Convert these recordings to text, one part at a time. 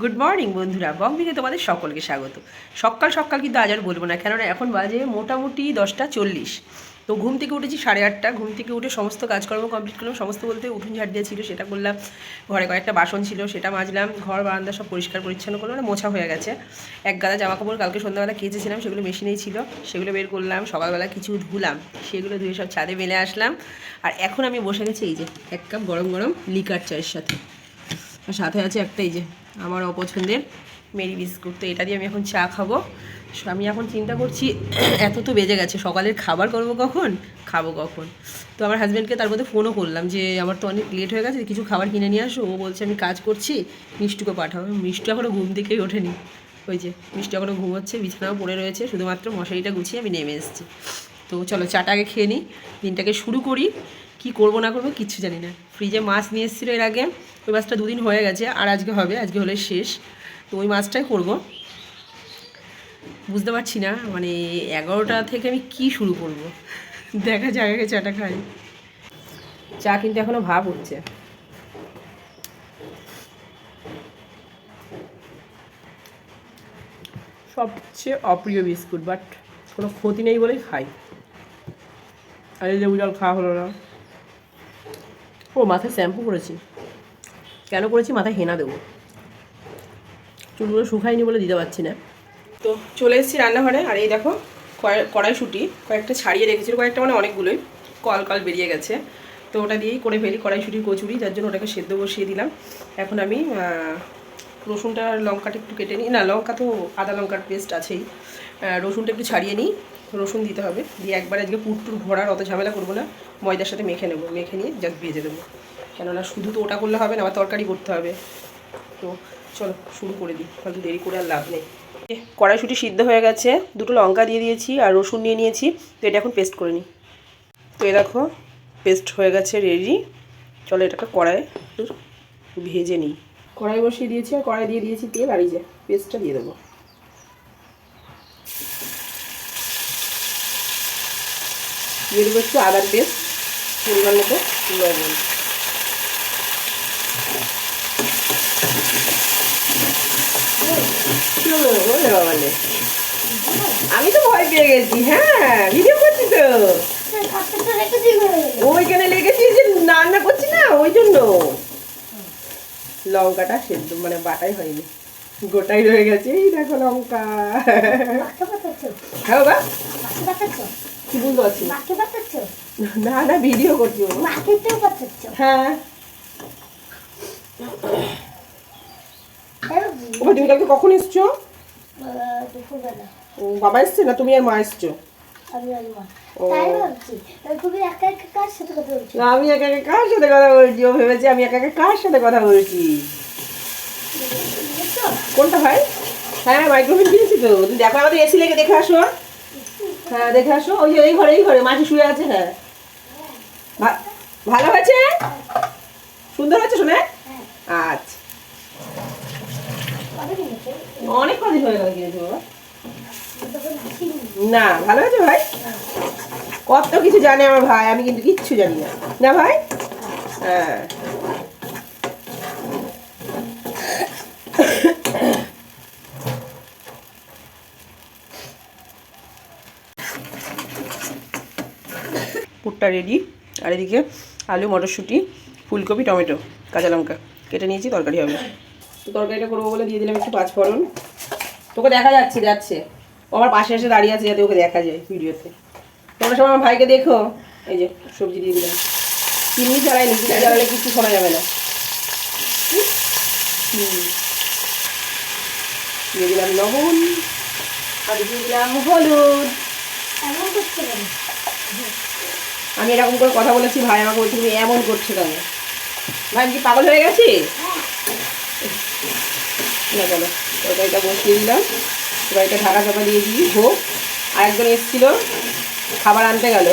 Good morning বন্ধুরা। বং তোমাদের সকলকে স্বাগত। সকাল সকাল কিন্তু আজ আর বলব না, কেননা এখন বাজে মোটামুটি দশটা চল্লিশ। তো ঘুম থেকে উঠেছি সাড়ে আটটা। ঘুম থেকে উঠে সমস্ত কাজকর্ম কমপ্লিট করলাম। সমস্ত বলতে উঠুন ঝাড় দিয়ে ছিল সেটা করলাম। ঘরে কয়েকটা বাসন ছিল, সেটা মাজলাম। ঘর, বারান্দা সব পরিষ্কার পরিচ্ছন্ন করলাম। মানে মোছা হয়ে গেছে। এক গাদা জামা কাপড় কালকে সন্ধ্যাবেলা কেচেছিলাম, সেগুলো মেশিনেই ছিল। সেগুলো বের করলাম, সকালবেলা কিছু ধুলাম। সেগুলো ধুয়ে সব ছাদে মেলে আসলাম। আর এখন আমি বসে গেছি, এই যে এক কাপ গরম গরম লিকার চায়ের সাথে। সাথে আছে একটা এই যে আমার অপছন্দের মেরি বিস্কুট। তো এটা দিয়ে আমি এখন চা খাব। আমি এখন চিন্তা করছি, এত তো বেজে গেছে, সকালের খাবার করব কখন? খাব কখন? তো আমার হাজব্যান্ডকে তার মধ্যে ফোনও করলাম যে, আমার তো অনেক লেট হয়ে গেছে, কিছু খাবার কিনে নিয়ে আসো। ও বলছে, আমি কাজ করছি, মিষ্টুকে পাঠাবো। মিষ্টু এখনও ঘুম থেকেই ওঠেনি। ওই যে, মিষ্টি এখনও ঘুমোচ্ছে, বিছানাও পড়ে রয়েছে, শুধুমাত্র মশারিটা গুছিয়ে আমি নেমে এসেছি। তো চলো চাটা আগে খেয়ে নিই, দিনটাকে শুরু করি। কি করব না করব কিচ্ছু জানি না। ফ্রিজে মাছ নিয়ে এসেছিল এর আগে, ওই মাছটা দুদিন হয়ে গেছে, আর আজকে হবে, আজকে হলে শেষ। তো ওই মাছটাই করব। বুঝতে পারছি না মানে এগারোটা থেকে আমি কি শুরু করব? দেখা যাক, আগে চাটা খাই। চা কিন্তু এখনও ভাব হচ্ছে। সবচেয়ে অপ্রিয় বিস্কুট, বাট কোনো ক্ষতি নেই বলেই খাই। আর এই লেবু জল খাওয়া হলো না। ও, মাথায় শ্যাম্পু করেছি। কেন করেছি? মাথায় হেনা দেবো। চুলগুলো শুকায়নি বলে দিতে পারছি না। তো চলে এসেছি রান্নাঘরে, আর এই দেখো কড়াইশুঁটি। কয়েকটা ছাড়িয়ে রেখেছিল কয়েকটা মানে অনেকগুলোই। কল কল বেরিয়ে গেছে। তো ওটা দিয়েই করে ফেলি কড়াইশুঁটির কচুরি। যার জন্য ওটাকে সেদ্ধ বসিয়ে দিলাম। এখন আমি রসুনটা লঙ্কাটা একটু কেটে নিই। না, লঙ্কা তো আদা লঙ্কার পেস্ট আছেই। রসুনটা একটু ছাড়িয়ে নিই। রসুন দিতে হবে। দিয়ে একবার আজকে পুরটুর ভরার অত ঝামেলা করব না। ময়দার সাথে মেখে নেব। মেখে নিয়ে জাস্ট ভেজে দেবো। কেননা শুধু তো ওটা করলে হবে না, আবার তরকারি করতে হবে। তো চলো, শুরু করে দিই। ফালতু দেরি করে আর লাভ নেই। কড়াইশুঁটি সিদ্ধ হয়ে গেছে। দুটো লঙ্কা দিয়ে দিয়েছি আর রসুন নিয়ে নিয়েছি। তো এটা এখন পেস্ট করে নিই। তো এ দেখো, পেস্ট হয়ে গেছে রেডি চলো এটাকে কড়াই একটু ভেজে নিই। কড়াই বসিয়ে দিয়েছি আর কড়াই দিয়ে দিয়েছি তেল আর এই যে পেস্টটা দিয়ে দেবো। দিয়ে দেবো একটু আদার পেস্ট পরিমাণ মতো লবণ। আমি তো ভয় পেয়ে গেছি হ্যাঁ ভিডিও করছি তো। ওইখানে লেগেছি যে রান্না করছি না ওই জন্য। লঙ্কাটা সেদ্ধ মানে বাটাই হয়নি গোটাই রয়ে গেছে এই দেখো লঙ্কা। হ্যাঁ বাবা। কি বুঝতে পারছি না। না না ভিডিও করছি। হ্যাঁ। ও তুমি কালকে কখন এসছো? ও বাবা এসছে না? তুমি আর মা এসছো? আমি একা একা কার সাথে কথা বলছি? ও ভেবেছে আমি একা একা কার সাথে কথা বলছি? কোনটা ভাই? হ্যাঁ মাইক্রোফোন কিনেছি তো। তুমি দেখো আমাদের এসি লেগে দেখে আসো। হ্যাঁ দেখে আসো। ওই যে এই ঘরে এই ঘরে, মাঝে শুয়ে আছে হ্যাঁ। ভালো হয়েছে? সুন্দর হয়েছে শুনে? আচ্ছা। অনেক কদিন হয়ে গেল কিনেছি না, ভালো হয়েছে ভাই? কত কিছু জানে আমার ভাই, আমি কিন্তু কিচ্ছু জানি না। না ভাই? হ্যাঁ। পুরটা রেডি আর এদিকে আলু, মটরশুঁটি, ফুলকপি, টমেটো, কাঁচা লঙ্কা। কেটে নিয়েছি, তরকারি হবে। তো তরকারিটা করব বলে দিয়ে দিলাম একটু পাঁচফোড়ন তোকে দেখা যাচ্ছে যাচ্ছে। আমার পাশে এসে দাঁড়িয়ে আছে যাতে ওকে দেখা যায় ভিডিওতে। তোমরা সব আমার ভাইকে দেখো। এই যে, সবজি দিয়ে দিলাম। চিনি চালাই নি চালালে কিছু শোনা যাবে না। দিয়ে দিলাম লবণ। আর দিয়ে দিলাম হলুদ। আমি এরকম করে কথা বলেছি, ভাই আমাকে বলছি, তুমি এমন করছ কেন? ভাই, আমি কি পাগল হয়ে গেছি? না, চলো, তরকারিটা বসিয়ে দিলাম। তরকারিটা ঢাকা চাপা দিয়ে দিই হোক আরেকজন এসেছিল, খাবার আনতে গেল।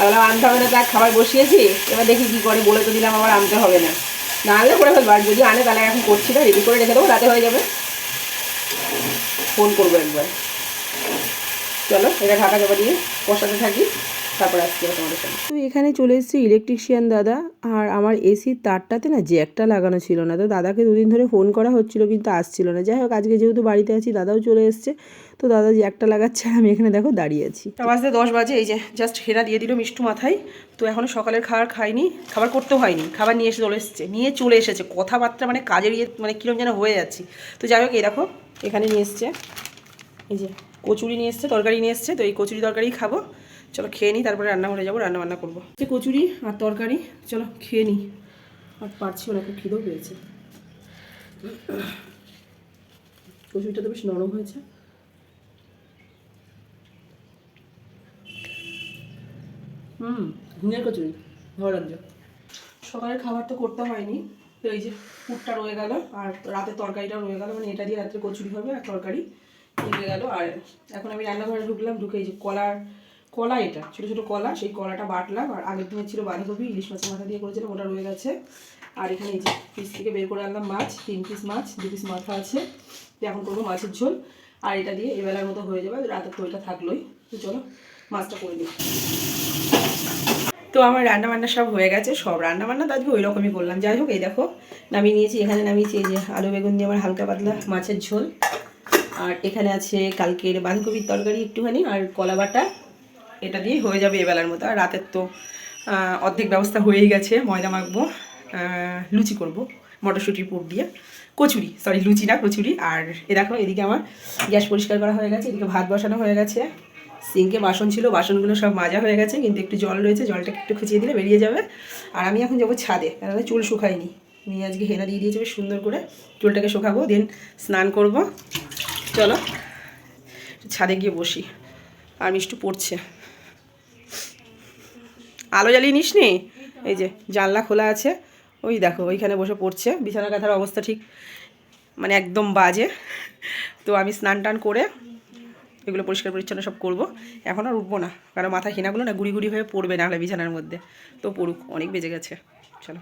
আর আনতে হবে না, তার খাবার বসিয়েছি। এবার দেখি কী করে, বলে তো দিলাম, আবার আনতে হবে না। না, আনলে করে ফেলব, আর যদি আনে, তাহলে এখন করছি না, রেডি করে রেখে দেবো, রাতে হয়ে যাবে। ফোন করব একবার। চলো, এটা ঢাকা চাপা দিয়ে কষাতে থাকি। তারপর আসছি তোমাদের সঙ্গে তো এখানে চলে এসেছে ইলেকট্রিশিয়ান দাদা আর আমার এসির তারটাতে না জ্যাকটা লাগানো ছিল না। তো দাদাকে দুদিন ধরে ফোন করা হচ্ছিল কিন্তু আসছিল না। যাই হোক আজকে যেহেতু বাড়িতে আছি দাদাও চলে এসছে। তো দাদা জ্যাকটা লাগাচ্ছে আর আমি এখানে দেখো দাঁড়িয়ে আছি। বাজতে দশ বাজে এই যে জাস্ট হেরা দিয়ে দিল মিষ্টু মাথায়। তো এখনও সকালের খাবার খাইনি খাবার করতেও হয়নি খাবার নিয়ে এসে চলে এসেছে নিয়ে চলে এসেছে। কথাবার্তা মানে কাজের ইয়ে মানে কীরকম যেন হয়ে যাচ্ছি। তো যাই হোক এই দেখো এখানে নিয়ে এসছে। এই যে কচুরি নিয়ে এসছে তরকারি নিয়ে এসছে তো এই কচুরি তরকারি খাব। চলো খেয়ে নিই, তারপরে রান্নাঘরে যাব, রান্না বান্না করব। যে কচুরি আর তরকারি, চলো খেয়ে নিই। আর পারছিও না, খুব খিদেও পেয়েছে। কচুরিটা তো বেশ নরম হয়েছে। হুম ঘুমের কচুরি ভালো লাগছে সকালের খাবার তো করতে হয়নি, তো এই যে পুরটা রয়ে গেল, আর রাতের তরকারিটা রয়ে গেল মানে এটা দিয়ে রাত্রে কচুরি হবে আর তরকারি রয়ে গেল। আর এখন আমি রান্নাঘরে ঢুকলাম, ঢুকে এই যে কলার কলা এটা, ছোটো ছোটো কলা, সেই কলাটা বাটলাম, আর আগের দিনের ছিল বাঁধাকপি, ইলিশ মাছের মাথা দিয়ে করেছিলাম, ওটা রয়ে গেছে। আর এখানে এই যে পিস থেকে বের করে আনলাম মাছ, তিন পিস মাছ, দু পিস মাথা আছে এখন করব মাছের ঝোল। আর এটা দিয়ে এবেলার মতো হয়ে যাবে রাতের তো থাকলোই। তো চলো, মাছটা করে দিই তো আমার রান্না বান্না সব হয়ে গেছে, সব রান্না বান্না তো আজকে ওই রকমই করলাম। যাই হোক, এই দেখো, নামিয়ে নিয়েছি, এখানে নামিয়েছি এই যে আলু বেগুন দিয়ে আমার হালকা পাতলা মাছের ঝোল। আর এখানে আছে কালকের বাঁধাকপির তরকারি একটুখানি, আর কলা বাটা এটা দিয়ে হয়ে যাবে এবেলার মতো। আর রাতের তো অর্ধেক ব্যবস্থা হয়েই গেছে, ময়দা মাখবো লুচি করব, মটরশুঁটির পুর দিয়ে। কচুরি সরি লুচি না, কচুরি। আর এ দেখো, এদিকে আমার গ্যাস পরিষ্কার করা হয়ে গেছে, এদিকে ভাত বসানো হয়ে গেছে। সিঙ্কে বাসন ছিল, বাসনগুলো সব মাজা হয়ে গেছে, কিন্তু একটু জল রয়েছে জলটা একটু খুঁচিয়ে দিলে বেরিয়ে যাবে। আর আমি এখন যাব ছাদে, কেননা চুল শুকাইনি মেয়ে আজকে হেনা দিয়ে দিয়েছে, বেশ সুন্দর করে চুলটাকে শুকাবো দেন স্নান করব। চলো, ছাদে গিয়ে বসি। আর মিষ্টু পড়ছে। আলো জ্বালিয়ে নিস নি এই যে জানলা খোলা আছে। ওই দেখো, ওইখানে বসে পড়ছে। বিছানা কাঁথার অবস্থা ঠিক মানে একদম বাজে। তো আমি স্নান টান করে এগুলো পরিষ্কার পরিচ্ছন্ন সব করব। এখন আর উঠবো না, কারণ মাথা হেনাগুলো না গুড়ি গুড়ি হয়ে পড়বে না হলে বিছানার মধ্যে। তো পড়ুক, অনেক বেজে গেছে। চলো।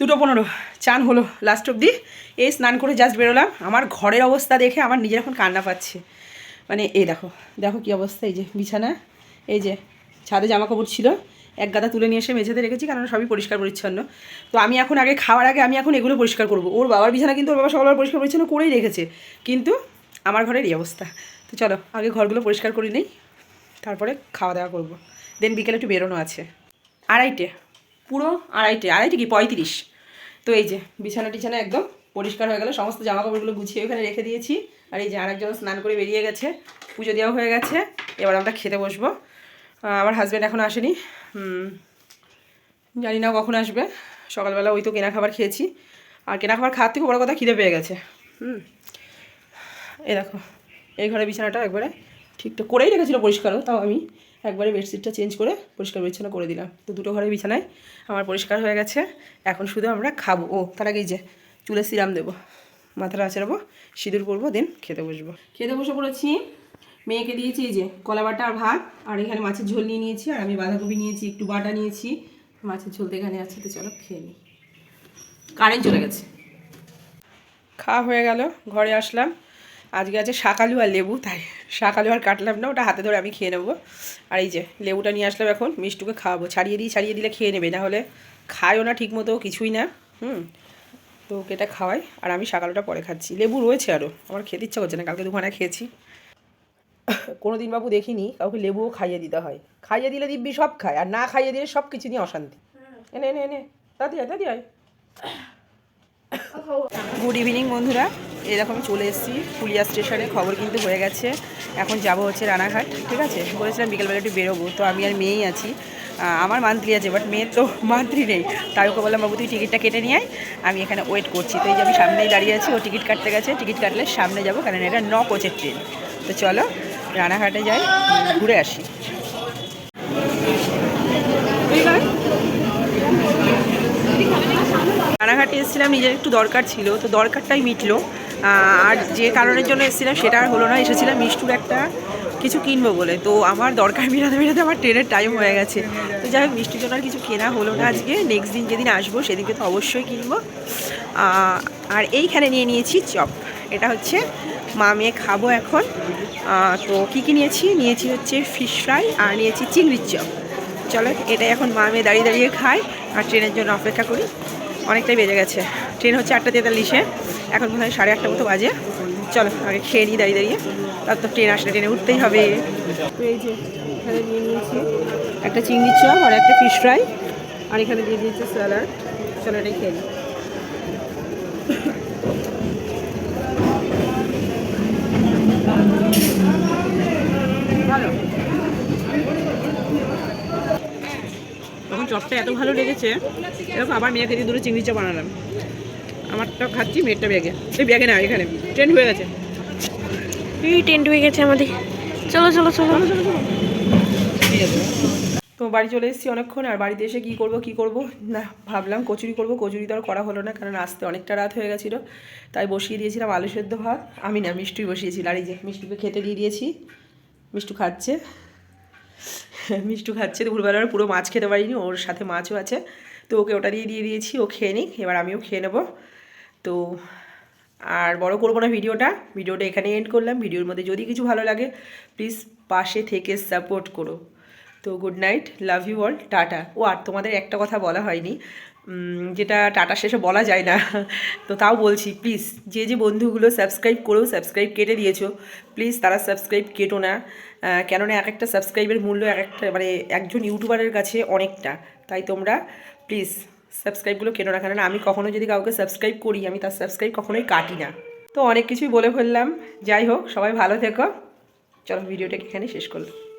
দুটো পনেরো, চান হলো লাস্ট অবধি। এই স্নান করে জাস্ট বেরোলাম। আমার ঘরের অবস্থা দেখে আমার নিজের এখন কান্না পাচ্ছে। মানে এই দেখো দেখো কি অবস্থা, এই যে বিছানা এই যে ছাদে জামা কাপড় ছিল। এক গাদা তুলে নিয়ে এসে মেঝেতে রেখেছি কারণ সবই পরিষ্কার পরিচ্ছন্ন। তো আমি এখন আগে খাওয়ার আগে আমি এখন এগুলো পরিষ্কার করব। ওর বাবার বিছানা কিন্তু ওর বাবা সকালবেলা পরিষ্কার পরিচ্ছন্ন করেই রেখেছে। কিন্তু আমার ঘরের এই অবস্থা। তো চলো, আগে ঘরগুলো পরিষ্কার করে নেই, তারপরে খাওয়া দাওয়া করব। দেন বিকেলে একটু বেরোনো আছে। আড়াইটে। পুরো আড়াইটে। আড়াইটে কি? পঁয়ত্রিশ। তো এই যে, বিছানা টিছানা একদম পরিষ্কার হয়ে গেল, সমস্ত জামা কাপড়গুলো গুছিয়ে ওখানে রেখে দিয়েছি। আর এই যে আরেকজন স্নান করে বেরিয়ে গেছে, পুজো দেওয়া হয়ে গেছে। এবার আমরা খেতে বসবো। আমার হাজব্যান্ড এখন আসেনি। জানি না কখন আসবে। সকালবেলা ওই তো কেনা খাবার খেয়েছি। আর কেনা খাবার খাওয়ার থেকে বড় কথা খিদে পেয়ে গেছে। হুম। এই দেখো, এই ঘরে বিছানাটা একবারে ঠিকঠাক করেই রেখেছিল পরিষ্কারও, তাও আমি একবারে বেডশিটটা চেঞ্জ করে পরিষ্কার পরিচ্ছন্ন করে দিলাম। তো দুটো ঘরে বিছানায় আমার পরিষ্কার হয়ে গেছে। এখন শুধু আমরা খাব। ও, তার আগেই যে চুলে সিরাম দেবো। মাথাটা আঁচড়াবো, সিঁদুর পরবো, দেন খেতে বসবো। খেতে বসে পড়েছি। মেয়েকে দিয়েছি এই যে কলা বাটা আর ভাত, আর এখানে মাছের ঝোল নিয়ে নিয়েছি, আর আমি বাঁধাকপি নিয়েছি, একটু বাটা নিয়েছি। মাছের ঝোল এখানে আছে তো চলো খেয়ে নিই কারেন্ট চলে গেছে। খাওয়া হয়ে গেল, ঘরে আসলাম। আজকে আছে শাকালু আর লেবু, তাই শাকালু আর কাটলাম না, ওটা হাতে ধরে আমি খেয়ে নেব। আর এই যে লেবুটা নিয়ে আসলাম এখন, মিষ্টুকে খাওয়াবো। ছাড়িয়ে দিই, ছাড়িয়ে দিলে খেয়ে নেবে না হলে খায়ও না ঠিক মতো কিছুই না, হুম। তো ওকে এটা খাওয়াই, আর আমি শাকালুটা পরে খাচ্ছি। লেবু রয়েছে আরও আমার খেতে ইচ্ছা করছে না, কালকে দুখানা খেয়েছি। কোনো দিন বাবু দেখিনি, কাউকে লেবুও খাইয়ে দিতে হয়। খাইয়ে দিলে দিব্যি সব খায়, আর না খাইয়ে দিলে সব কিছু নিয়ে অশান্তি। এনে এনে এনে দাদি হয় দাদি হয় গুড ইভিনিং বন্ধুরা। এরকম চলে এসেছি পুলিয়া স্টেশনে। খবর কিন্তু হয়ে গেছে। এখন যাব হচ্ছে রানাঘাট, ঠিক আছে? বলেছিলাম বিকেলবেলা একটু বেরোবো, তো আমি আর মেয়েই আছি। আমার মান্থলি আছে বাট মেয়ের তো মান্থলি নেই। তাই ওকে বললাম, বাবু, তুই টিকিটটা কেটে নিয়ে আয়, আমি এখানে ওয়েট করছি। তো এই যে আমি সামনেই দাঁড়িয়ে আছি, ও টিকিট কাটতে গেছে। টিকিট কাটলে সামনে যাব কারণ এটা ন কোচের ট্রেন তো চলো রানাঘাটে যাই, ঘুরে আসি। রানাঘাটে এসেছিলাম, নিজের একটু দরকার ছিল, তো দরকারটাই মিটলো। আর যে কারণের জন্য এসেছিলাম সেটা আর হলো না, এসেছিলাম মিষ্টুর একটা কিছু কিনবো বলে। তো আমার দরকার মেটাতে মেটাতে আমার ট্রেনের টাইম হয়ে গেছে। তো যাই হোক, মিষ্টির জন্য আর কিছু কেনা হলো না আজকে। নেক্সট দিন যেদিন আসব, সেদিনকে তো অবশ্যই কিনবো। আর এইখানে নিয়ে নিয়েছি চপ। এটা হচ্ছে, মা মেয়ে খাব এখন। তো কী কী নিয়েছি? নিয়েছি হচ্ছে ফিশ ফ্রাই আর নিয়েছি চিংড়ির চপ। চলো এটা এখন মা মেয়ে দাঁড়িয়ে দাঁড়িয়ে খাই আর ট্রেনের জন্য অপেক্ষা করি। অনেকটাই বেজে গেছে। ট্রেন হচ্ছে আটটা তেতাল্লিশে। এখন মনে হয় সাড়ে আটটা মতো বাজে। চলো, আগে খেয়ে নিই দাঁড়িয়ে দাঁড়িয়ে। তার তো ট্রেন আসলে ট্রেনে উঠতেই হবে। এই যে এখানে নিয়ে নিয়েছি একটা চিংড়ির চপ আর একটা ফিশ ফ্রাই আর এখানে দিয়ে দিয়েছে স্যালাড চলো, এটাই খেয়ে নিই। তখন চপটা এত ভালো লেগেছে। এরকম আবার মেয়েকে দিয়ে দুটো চিংড়ি চপ বানালাম। আমারটা খাচ্ছি মেয়েরটা ব্যাগে। এই ব্যাগে না এখানে। ট্রেন হয়ে গেছে। এই টেন্ট হয়ে গেছে আমাদের। চলো চলো চলো। তো বাড়ি চলে এসেছি অনেকক্ষণ আর বাড়িতে এসে কী করব কী করব? না ভাবলাম কচুরি করব। কচুরি তো আর করা হলো না কারণ আসতে অনেকটা রাত হয়ে গেছিল। তাই বসিয়ে দিয়েছিলাম আলু সেদ্ধ ভাত। আমি না মিষ্টি বসিয়েছিল আর এই যে মিষ্টিকে খেতে দিয়ে দিয়েছি। মিষ্টু খাচ্ছে। মিষ্টু খাচ্ছে দুপুরবেলার পুরো মাছ খেতে পারিনি, ওর সাথে মাছও আছে। তো ওকে ওটা দিয়ে দিয়ে দিয়েছি, ও খেয়ে নিক, এবার আমিও খেয়ে নেব। তো আর বড় করব না ভিডিওটা ভিডিওটা এখানে এন্ড করলাম। ভিডিওর মধ্যে যদি কিছু ভালো লাগে প্লিজ পাশে থেকে সাপোর্ট করো। তো good night love you all tata. ও আর তোমাদের একটা কথা বলা হয়নি যেটা টাটা শেষে বলা যায় না। তো তাও বলছি প্লিজ যে যে বন্ধুগুলো সাবস্ক্রাইব করেও সাবস্ক্রাইব কেটে দিয়েছ প্লিজ তারা সাবস্ক্রাইব কেটো না। কেননা এক একটা সাবস্ক্রাইবের মূল্য এক একটা মানে একজন ইউটিউবারের কাছে অনেকটা। তাই তোমরা প্লিজ সাবস্ক্রাইবগুলো কেটো না, কেননা আমি কখনো যদি কাউকে সাবস্ক্রাইব করি, আমি তার সাবস্ক্রাইব কখনোই কাটি না। তো অনেক কিছুই বলে ফেললাম। যাই হোক, সবাই ভালো থেকো। চলো ভিডিওটাকে এখানে শেষ করলাম।